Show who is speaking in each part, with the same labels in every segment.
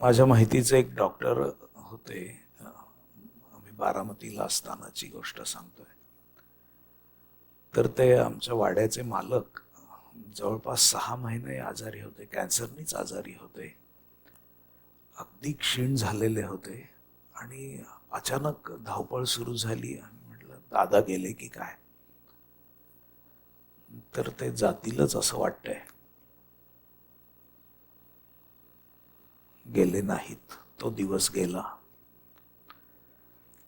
Speaker 1: माझ्या माहितीचे एक डॉक्टर होते. आम्ही बारामतीला असतानाची गोष्ट सांगतोय. तर ते आमच्या वाड्याचे मालक जवळपास सहा महिने आजारी होते कॅन्सरनीच आजारी होते. अगदी क्षीण झालेले होते आणि अचानक धावपळ सुरू झाली. आणि म्हटलं दादा गेले की काय? तर ते जातीलच असं वाटतंय. गेले नाहीत. तो दिवस गेला.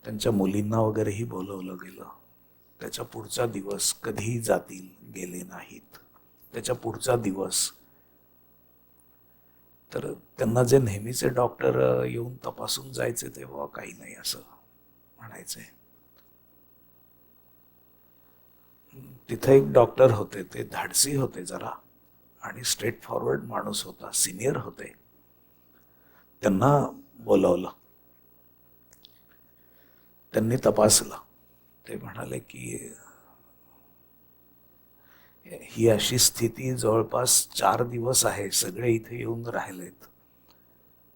Speaker 1: त्यांच्या मुलींना वगैरेही बोलवलं गेलं. त्याच्या पुढचा दिवस कधीही जातील गेले नाहीत. त्याच्या पुढचा दिवस. तर त्यांना जे नेहमीचे डॉक्टर येऊन तपासून जायचे तेव्हा काही नाही असं म्हणायचे. तिथे एक डॉक्टर होते ते धाडसी होते जरा. आणि स्ट्रेट फॉरवर्ड माणूस होता सिनियर होते. त्यांना बोलावलं. त्यांनी तपासलं. ते म्हणाले की ही अशी स्थिती जवळपास चार दिवस आहे. सगळे इथे येऊन राहिलेत.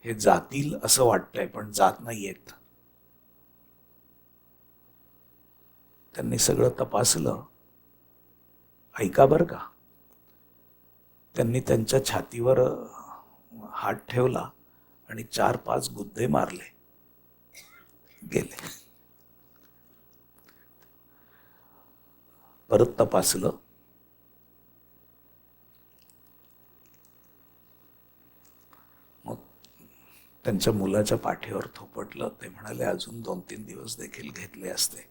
Speaker 1: हे जातील असं वाटतंय पण जात नाहीयेत. त्यांनी सगळं तपासलं. ऐका बरं का. त्यांनी त्यांच्या छातीवर हात ठेवला. आणि चार पाच गुद्दे मारले. गेले. परत तपासलं. मग त्यांच्या मुलाच्या पाठीवर थोपटलं. ते म्हणाले अजून दोन तीन दिवस देखील घेतले असते.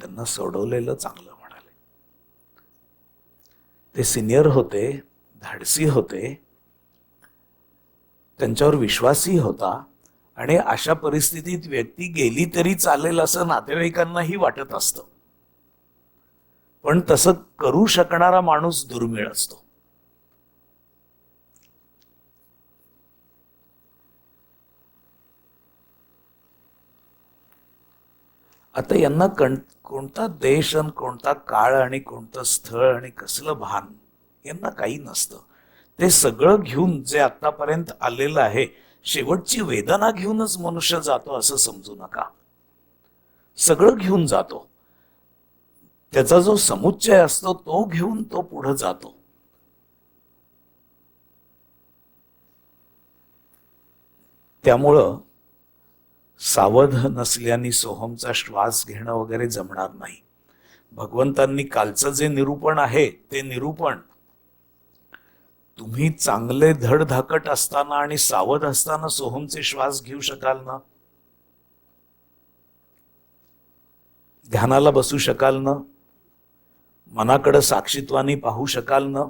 Speaker 1: त्यांना सोडवलेलं चांगलं म्हणाले. ते सिनियर होते धाडसी होते. त्यांच्यावर विश्वासही होता. आणि अशा परिस्थितीत व्यक्ती गेली तरी चालेल असं नातेवाईकांनाही वाटत असतं. पण तसं करू शकणारा माणूस दुर्मिळ असतो. आता यांना कण कोणता देश आणि कोणता काळ आणि कोणतं स्थळ आणि कसलं भान यांना काही नसतं. ते सगळं घेऊन जे आतापर्यंत आलेलं आहे शेवटची वेदना घेऊनच मनुष्य जातो असं समजू नका. सगळं घेऊन जातो. त्याचा जो समुच्चय असतो तो घेऊन तो पुढे जातो. त्यामुळं सावध नसल्याने सोहमचा श्वास घेणं वगैरे जमणार नाही. भगवंतांनी कालचं जे निरूपण आहे ते निरूपण तुम्ही चांगले धडधाकट असताना आणि सावध असताना सोहमचे श्वास घेऊ शकाल ना? ध्यानाला बसू शकाल ना? मनाकडे साक्षीत्वाने पाहू शकाल ना?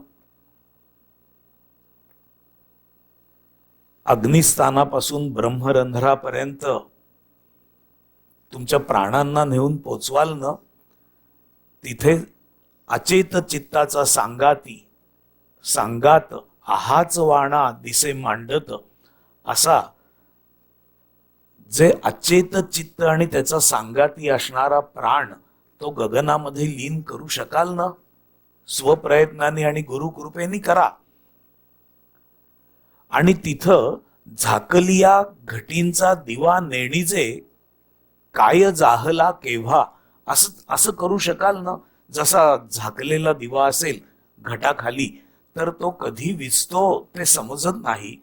Speaker 1: अग्निस्थानापासून ब्रह्मरंध्रापर्यंत तुमच्या प्राणांना नेऊन पोचवाल ना? तिथे अचेत चित्ताचा सांगाती सांगात आहाच वाणा दिसे मांडत. असा जे अचेत चित्त आणि त्याचा सांगाती असणारा प्राण तो गगनामध्ये लीन करू शकाल ना? स्वप्रयत्नाने आणि गुरुकृपेने करा. आणि तिथं झाकलिया घटींचा दिवा नेणीजे काय जाहला केव्हा? असं असं करू शकाल ना? जसा झाकलेला दिवा असेल घटाखाली तर तो कधी विजतो ते समजत नाही.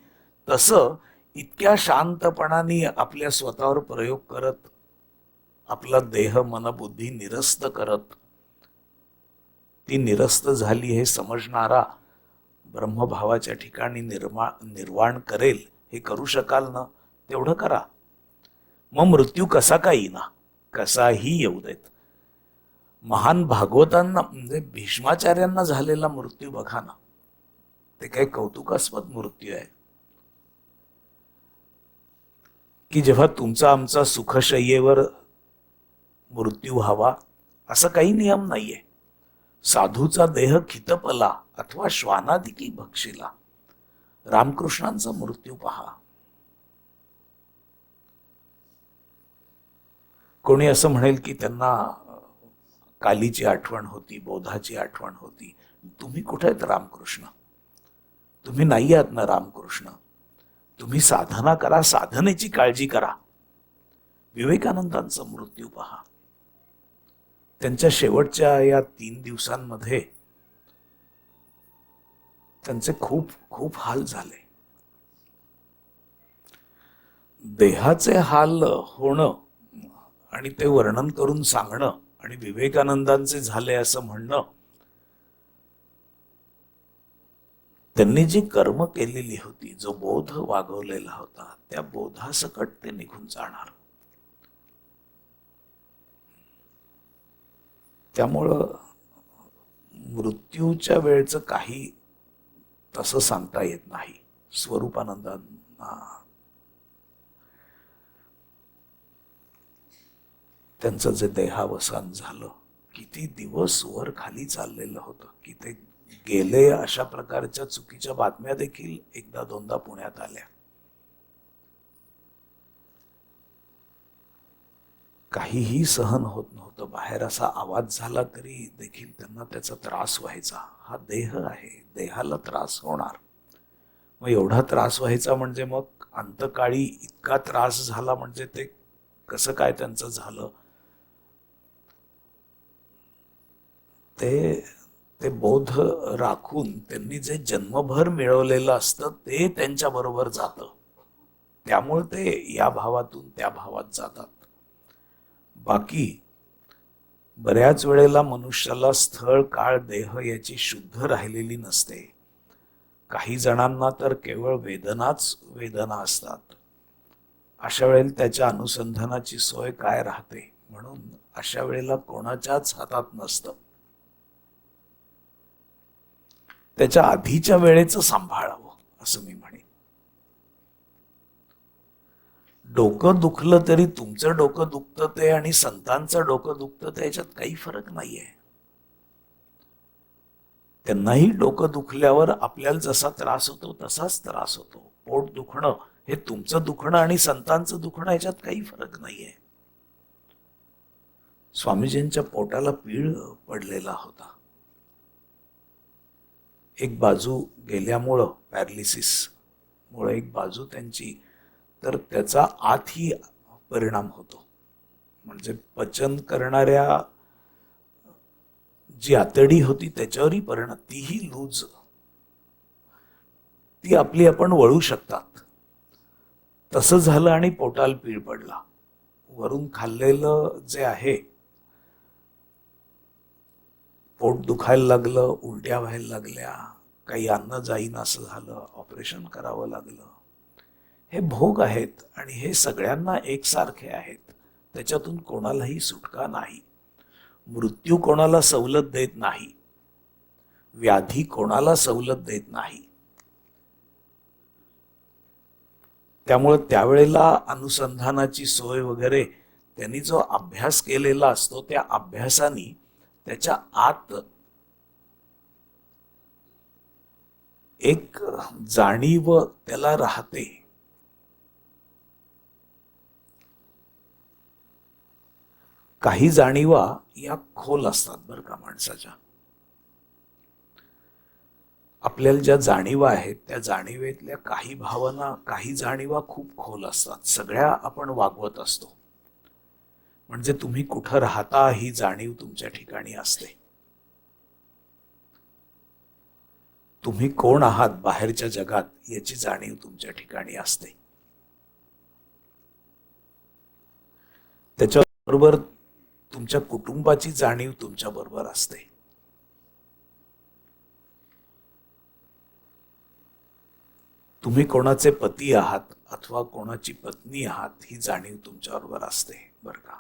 Speaker 1: तसं इतक्या शांतपणाने आपल्या स्वतःवर प्रयोग करत आपला देह मनबुद्धी निरस्त करत ती निरस्त झाली हे समजणारा ब्रह्मभावाच्या ठिकाणी निर्मा निर्वाण करेल हे करू शकाल ना? तेवढं करा. मग मृत्यू कसा का येईना? कसाही येऊ देत. महान भागवतांना म्हणजे भीष्माचार्यांना झालेला मृत्यू बघा ना. ते काही कौतुकास्पद मृत्यू आहे. की जेव्हा तुमचा आमचा सुखशय्येवर मृत्यू व्हावा असं काही नियम नाहीये. साधूचा देह खितपला अथवा श्वानादिकी भक्षिला रामकृष्णांचा मृत्यू पहा. कोणी असं म्हणेल की त्यांना कालीची आठवण होती बोधाची आठवण होती तुम्ही कुठे आहेत रामकृष्ण? तुम्ही नाही आहात ना रामकृष्ण. तुम्ही साधना करा साधनेची काळजी करा. विवेकानंदांचा मृत्यू पहा. त्यांच्या शेवटच्या या तीन दिवसांमध्ये त्यांचे खूप खूप हाल झाले. देहाचे हाल होणं आणि ते वर्णन करून सांगणं आणि विवेकानंदांचे झाले असं म्हणणं त्यांनी जी कर्म केलेली होती जो बोध वागवलेला होता त्या बोधासकट ते निघून जाणार. त्यामुळं मृत्यूच्या वेळचं काही तसं सांगता येत नाही. स्वरूपानंदांना. त्यांचं जे देहावसान झालं किती दिवस वर खाली चाललेलं होतं की ते गेले अशा प्रकारच्या चुकीच्या बातम्या देखील एकदा दोनदा पुण्यात आल्या. काहीही सहन होत नव्हतं. बाहेर असा आवाज झाला तरी देखील त्यांना त्याचा त्रास व्हायचा. हा देह आहे. देहाला त्रास होणार. मग एवढा त्रास व्हायचा म्हणजे मग अंतकाळी इतका त्रास झाला म्हणजे ते कसं काय त्यांचं झालं? ते ते बोध राखून त्यांनी जे जन्मभर मिळवलेलं असतं ते त्यांच्या बरोबर जातं. त्यामुळे ते या भावातून त्या भावात जातात. बाकी बऱ्याच वेळेला मनुष्याला स्थळ काळ देह याची शुद्ध राहिलेली नसते. काही जणांना तर केवळ वेदनाच वेदना असतात. अशा वेळेला त्याच्या अनुसंधानाची सोय काय राहते? म्हणून अशा वेळेला कोणाच्याच हातात नसतं. त्याच्या आधीच्या वेळेचं सांभाळावं असं मी म्हणेन. डोकं दुखलं तरी तुमचं डोकं दुखतं ते आणि संतांचं डोकं दुखतं त्याच्यात काही फरक नाहीये. त्यांनाही डोकं दुखल्यावर आपल्याला जसा त्रास होतो तसाच त्रास होतो. पोट दुखणं हे तुमचं दुखणं आणि संतांचं दुखणं याच्यात काही फरक नाहीये. स्वामीजींच्या पोटाला पीळ पडलेला होता. एक बाजू गेल्यामुळं पॅरलिसिसमुळं एक बाजू त्यांची तर त्याचा आतही परिणाम होतो. म्हणजे पचन करणाऱ्या जी आतडी होती त्याच्यावरही परिणाम तीही लूज. ती आपली आपण वळू शकतात. तसं झालं आणि पोटाल पीळ पडला. वरून खाल्लेलं जे आहे पोट दुखायला लागलं उलट्या व्हायला लागल्या काही अन्न जाईन असं झालं ऑपरेशन करावं लागलं. हे भोग आहेत आणि हे सगळ्यांना एकसारखे आहेत. त्याच्यातून कोणालाही सुटका नाही. मृत्यू कोणाला सवलत देत नाही. व्याधी कोणाला सवलत देत नाही. त्यामुळे त्यावेळेला अनुसंधानाची सोय वगैरे त्यांनी जो अभ्यास केलेला असतो त्या अभ्यासाने त्याच्या आत एक जाणीव त्याला राहते. काही जाणीवा या खोल असतात बरं का माणसाच्या. आपल्याला ज्या जाणीवा आहेत त्या जाणीवेतल्या काही भावना काही जाणीवा खूप खोल असतात. सगळ्या आपण वागवत असतो. म्हणजे तुम्ही कुठं राहता ही जाणीव तुमच्या ठिकाणी असते. तुम्ही कोण आहात बाहेरच्या जगात याची जाणीव तुमच्या ठिकाणी असते. त्याच्याबरोबर तुमच्या कुटुंबाची जाणीव तुमच्या बरोबर असते. तुम्ही कोणाचे पती आहात अथवा कोणाची पत्नी आहात ही जाणीव तुमच्याबरोबर असते बरं का?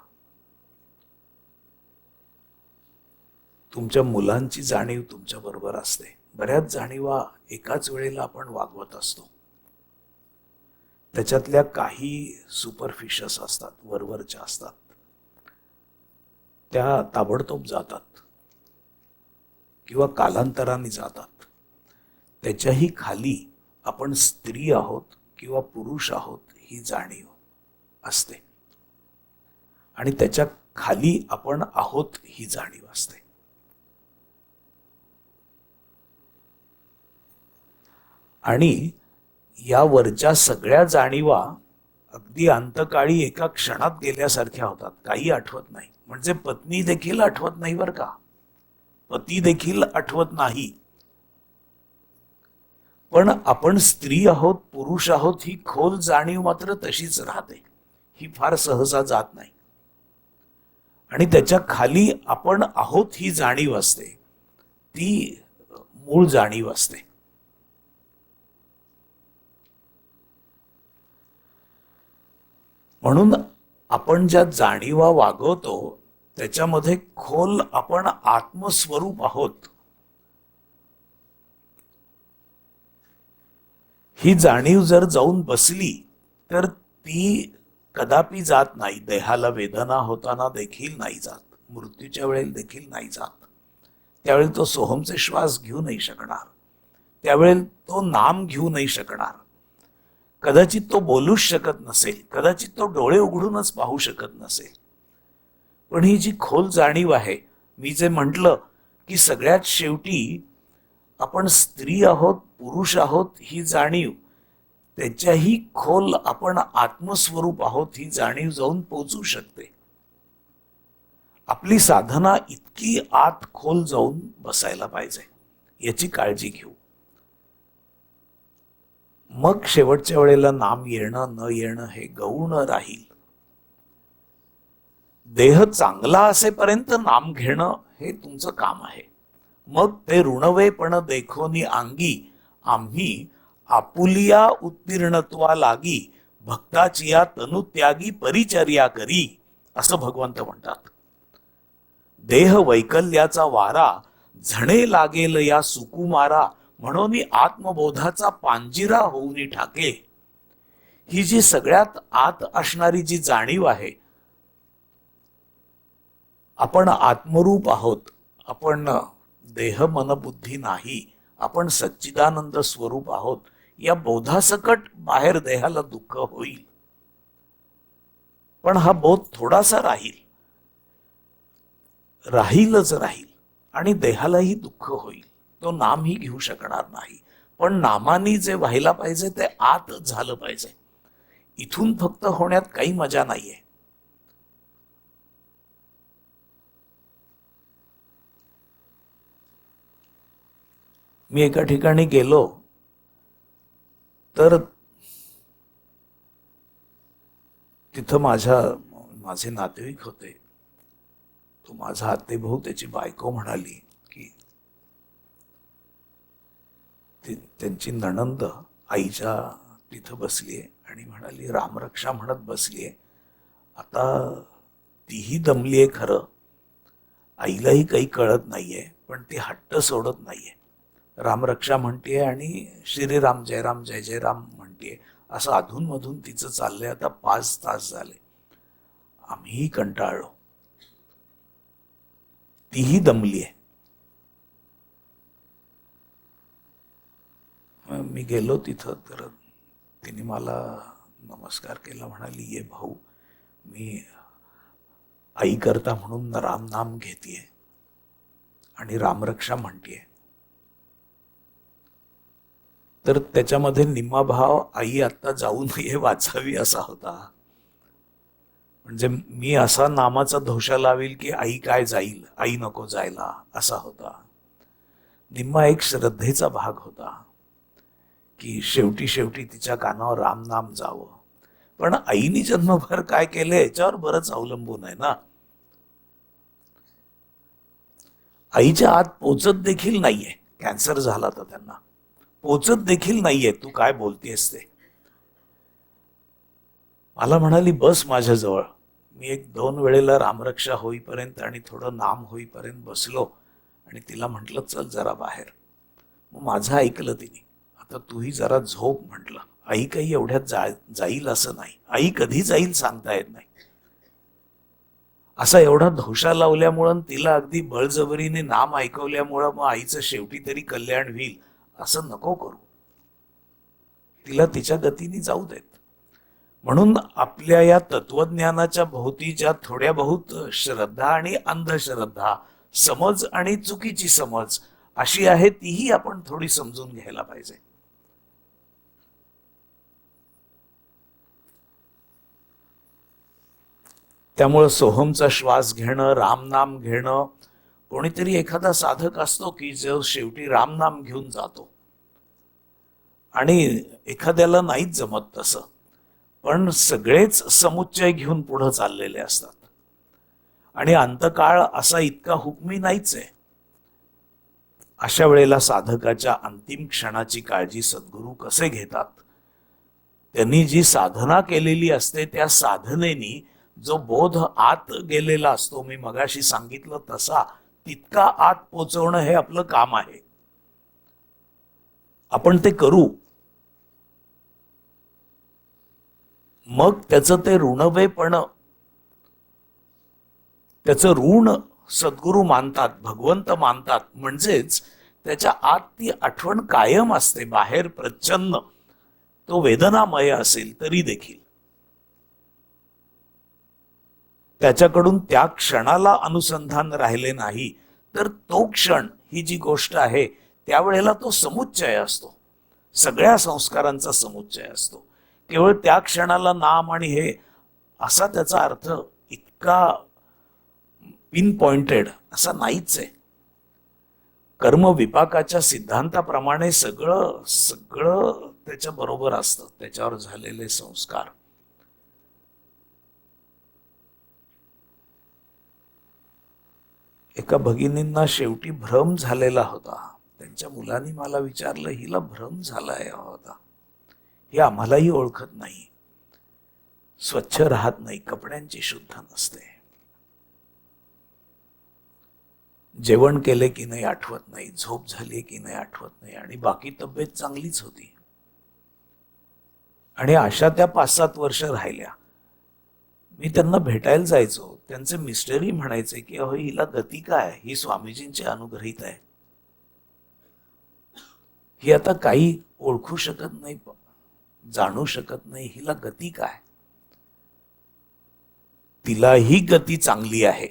Speaker 1: तुमच्या मुलांची जाणीव तुमच्या बरोबर असते. बऱ्याच जाणीवा एकाच वेळेला आपण वागवत असतो. त्याच्यातल्या काही सुपरफिशस असतात वरवरच्या असतात. त्या ताबडतोब जातात. किंवा कालांतराने जातात. त्याच्याही खाली आपण स्त्री आहोत किंवा पुरुष आहोत ही जाणीव असते. आणि त्याच्याखाली आपण आहोत ही जाणीव असते. आणि या वरच्या सगळ्या जाणीवा अगदी अंतकाळी एका क्षणात गेल्यासारख्या होतात. काही आठवत नाही. म्हणजे पत्नी देखील आठवत नाही बरं का. पती देखील आठवत नाही. पण आपण स्त्री आहोत पुरुष आहोत ही खोल जाणीव मात्र तशीच राहते. ही फार सहसा जात नाही. आणि त्याच्याखाली आपण आहोत ही जाणीव असते. ती मूळ जाणीव असते. म्हणून आपण ज्या जाणीवा वागवतो त्याच्यामध्ये खोल आपण आत्मस्वरूप आहोत. ही जाणीव जर जाऊन बसली तर ती कदापि जात नाही. देहाला वेदना होताना देखील नाही जात. मृत्यूच्या वेळेला देखील नाही जात. त्यावेळी तो सोहमचे श्वास घेऊ नाही शकणार. त्यावेळेला तो नाम घेऊ नाही शकणार. कदाचित तो बोलूच शकत नसेल कदाचित तो डोळे उघडूनच पाहू शकत नसेल. पण ही जी खोल जाणीव आहे मी जे म्हटलं की सगळ्यात शेवटी आपण स्त्री आहोत पुरुष आहोत ही जाणीव त्याच्याही खोल आपण आत्मस्वरूप आहोत ही जाणीव जाऊन पोचू शकते. आपली साधना इतकी आत खोल जाऊन बसायला पाहिजे याची काळजी घेऊ. मग शेवटच्या वेळेला नाम येणं न येणं हे गौण राहील. देह चांगला असेपर्यंत नाम घेणं हे तुमचं काम आहे. मग ते ऋणवेपण देखोनी अंगी आम्ही आपुलिया उत्तीर्णत्वा लागी भक्ताची या तनुत्यागी परिचर्या करी असं भगवंत म्हणतात. देह वैकल्याचा वारा झणे लागेल या सुकुमारा म्हणून मी आत्मबोधाचा पांजिरा होऊन ठाके. ही जी सगळ्यात आत असणारी जी जाणीव आहे आपण आत्मरूप आहोत आपण देह मनबुद्धी नाही आपण सच्चिदानंद स्वरूप आहोत या बोधासकट बाहेर देहाला दुःख होईल. पण हा बोध थोडासा राहील. राहीलच राहील आणि देहालाही दुःख होईल. तो नामही घेऊ शकणार नाही. पण नामानी जे व्हायला पाहिजे ते आत झालं पाहिजे. इथून फक्त होण्यात काही मजा नाहीये. मी एका ठिकाणी गेलो तर तिथं माझ्या माझे नातेवाईक होते. तो माझा आतेभाऊ त्याची बायको म्हणाली त्यांची नणंद आईच्या तिथं बसली आहे आणि म्हणाली रामरक्षा म्हणत बसली आहे. आता तीही दमली आहे खरं. आईलाही काही कळत नाहीये पण ती हट्ट सोडत नाहीये. रामरक्षा म्हणतीये आणि श्रीराम जयराम जय जय राम म्हणतीये. असं अधूनमधून तिचं चाललंय. आता पाच तास झाले. आम्हीही कंटाळलो. तीही दमली आहे मी गेलो तिथं तर तिने मला नमस्कार केला म्हणाली ये भाऊ मी आई करता म्हणून राम नाम घेतीये आणि रामरक्षा म्हणतीये. तर त्याच्यामध्ये निम्मा भाव आई आता जाऊ नये वाचावी असा होता. म्हणजे मी असा नामाचा धोशा लावेल की आई काय जाईल आई नको जायला असा होता. निम्मा एक श्रद्धेचा भाग होता. की शेवटी शेवटी तिच्या कानावर राम नाम जावं. पण आईनी जन्मभर काय केलं याच्यावर बरंच अवलंबून आहे ना. आईच्या आत पोचत देखील नाहीये. कॅन्सर झाला तर त्यांना. पोचत देखील नाहीये. तू काय बोलतेस ते? मला म्हणाली बस माझ्याजवळ मी एक दोन वेळेला रामरक्षा होईपर्यंत आणि थोडं नाम होईपर्यंत बसलो आणि तिला म्हटलं चल जरा बाहेर. मग माझं ऐकलं तिने. आता तूही जरा झोप म्हटलं. आई काही एवढ्यात जा जाईल असं नाही. आई कधी जाईल सांगता येत नाही. असा एवढा धोशा लावल्यामुळं तिला अगदी बळजबरीने नाम ऐकवल्यामुळं मग आईचं शेवटी तरी कल्याण होईल असं नको करू. तिला तिच्या गतीने जाऊ देत. म्हणून आपल्या या तत्वज्ञानाच्या भोवती ज्या थोड्या बहुत श्रद्धा आणि अंधश्रद्धा समज आणि चुकीची समज अशी आहे तीही आपण थोडी समजून घ्यायला पाहिजे. त्यामुळं सोहमचा श्वास घेणं रामनाम घेणं कोणीतरी एखादा साधक असतो की जो शेवटी रामनाम घेऊन जातो. आणि एखाद्याला नाहीच जमत तसं. पण सगळेच समुच्चय घेऊन पुढं चाललेले असतात. आणि अंतकाळ असा इतका हुकमी नाहीच आहे. अशा वेळेला साधकाच्या अंतिम क्षणाची काळजी सद्गुरू कसे घेतात? त्यांनी जी साधना केलेली असते त्या साधनेनी जो बोध आत गेलेला असतो मी मगाशी सांगितलं तसा तितका आत पोचवणं हे आपलं काम आहे. आपण ते करू. मग त्याचं ते ऋणवेपण त्याचं ऋण सद्गुरू मानतात भगवंत मानतात म्हणजेच त्याच्या आत ती आठवण कायम असते बाहेर प्रचन्न तो वेदनामय असेल तरी देखील. त्याच्याकडून त्या क्षणाला अनुसंधान राहिले नाही तर तो क्षण ही जी गोष्ट आहे त्यावेळेला तो समुच्चय असतो. सगळ्या संस्कारांचा समुच्चय असतो. केवळ त्या क्षणाला नाम आणि हे असा त्याचा अर्थ इतका पिन पॉइंटेड असा नाहीच आहे. कर्म विपाकाच्या सिद्धांताप्रमाणे सगळं सगळं त्याच्या बरोबर असतं त्याच्यावर झालेले संस्कार. एका भगिनींना शेवटी भ्रम झालेला होता. त्यांच्या मुलांनी मला विचारलं हिला भ्रम झाला होता. हे आम्हालाही ओळखत नाही. स्वच्छ राहत नाही कपड्यांची शुद्ध नसते. जेवण केले की नाही आठवत नाही झोप झाली की नाही आठवत नाही आणि बाकी तब्येत चांगलीच होती. आणि अशा त्या पाच सात वर्ष राहिल्या. मी त्यांना भेटायला जायचो. त्यांचे मिस्टरी म्हणायचे की अहो हिला गती काय? ही स्वामीजींची अनुग्रहित आहे. ही आता काही ओळखू शकत नाही जाणू शकत नाही हिला गती काय. तिला ही गती चांगली आहे.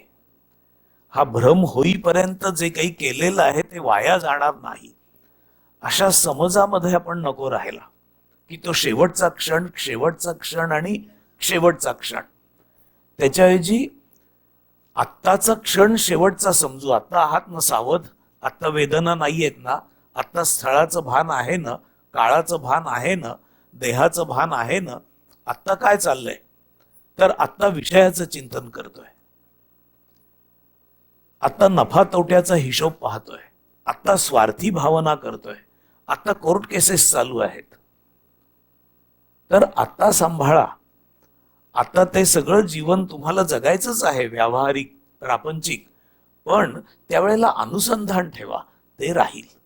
Speaker 1: हा भ्रम होईपर्यंत जे काही केलेलं आहे ते वाया जाणार नाही. अशा समजामध्ये आपण नको राहिला की तो शेवटचा क्षण शेवटचा क्षण आणि शेवटचा क्षण. त्याच्याऐवजी आत्ताचा क्षण शेवटचा समजू. आत्ता आहात ना सावध आत्ता वेदना नाही आहेत ना आत्ता स्थळाचं भान आहे ना काळाचं भान आहे ना देहाचं भान आहे ना आत्ता काय चाललंय? तर आत्ता विषयाचं चिंतन करतोय. आता नफा तोट्याचा हिशोब पाहतोय. आता स्वार्थी भावना करतोय. आता कोर्ट केसेस चालू आहेत. तर आता सांभाळा. आता ते सगळं जीवन तुम्हाला जगायचंच आहे व्यावहारिक प्रापंचिक. पण त्यावेळेला अनुसंधान ठेवा ते राहील.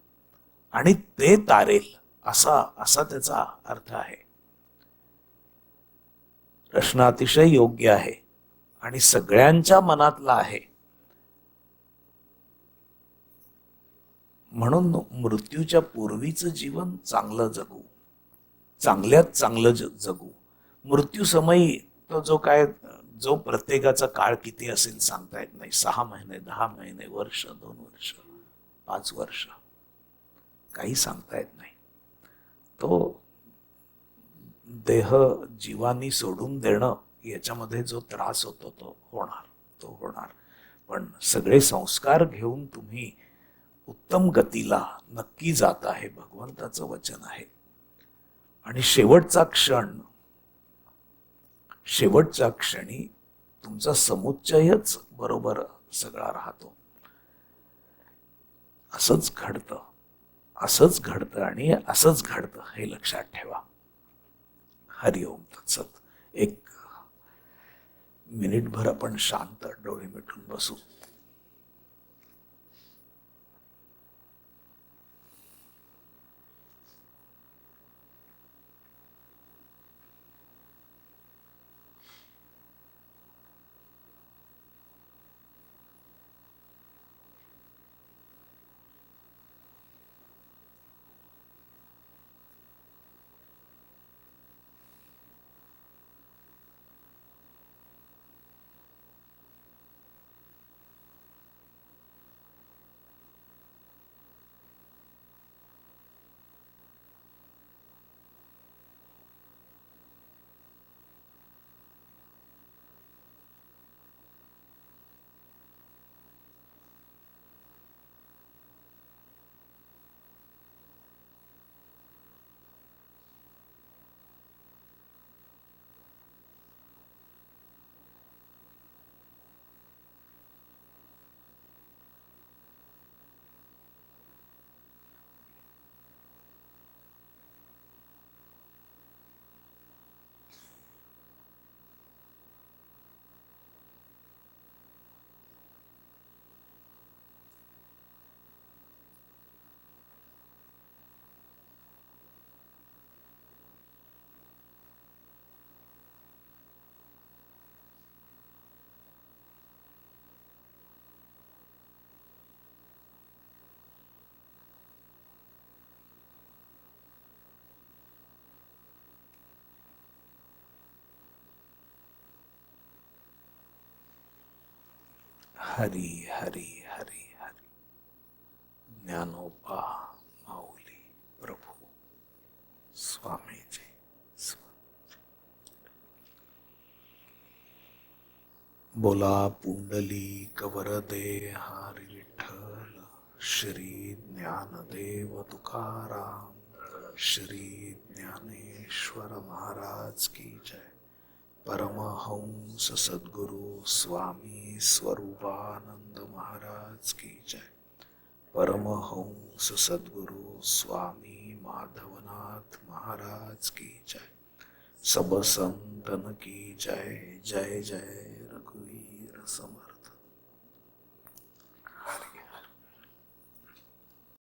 Speaker 1: आणि ते तारेल असा असा त्याचा अर्थ आहे. प्रश्न अतिशय योग्य आहे आणि सगळ्यांच्या मनातला आहे. म्हणून मृत्यूच्या पूर्वीचं जीवन चांगलं जगू. चांगल्यात चांगलं जगू. मृत्यू समयी तो जो काय जो प्रत्येकाचा काळ किती असेल सांगता येत नाही. सहा महिने दहा महिने वर्ष दोन वर्ष पाच वर्ष काही सांगता येत नाही. तो देह जीवानी सोडून देणं याच्यामध्ये जो त्रास होतो तो होणार तो होणार. पण सगळे संस्कार घेऊन तुम्ही उत्तम गतीला नक्की जात आहे. भगवंताचं वचन आहे. आणि शेवटचा क्षण शेवटच्या क्षणी तुमचा समुच्चयच बरोबर सगळा राहतो. असंच घडतं असंच घडतं आणि असंच घडतं हे लक्षात ठेवा. हरिओम तत्सत. एक मिनिटभर आपण शांत डोळे मिटून बसू. हरी हरी हरी हरी ज्ञानोपा माऊली प्रभू स्वामीजी स्वामी. बोला पुंडली कवरदे हरी विठ्ठल श्री ज्ञानदेव तुकाराम श्री ज्ञानेश्वर महाराज की जय परमहंस सद्गुरु स्वामी स्वरूपानंद महाराज की जय। परमहंस सद्गुरु स्वामी माधवनाथ महाराज की जय। सब संतन की जय जय जय रघुवीर समर्थ।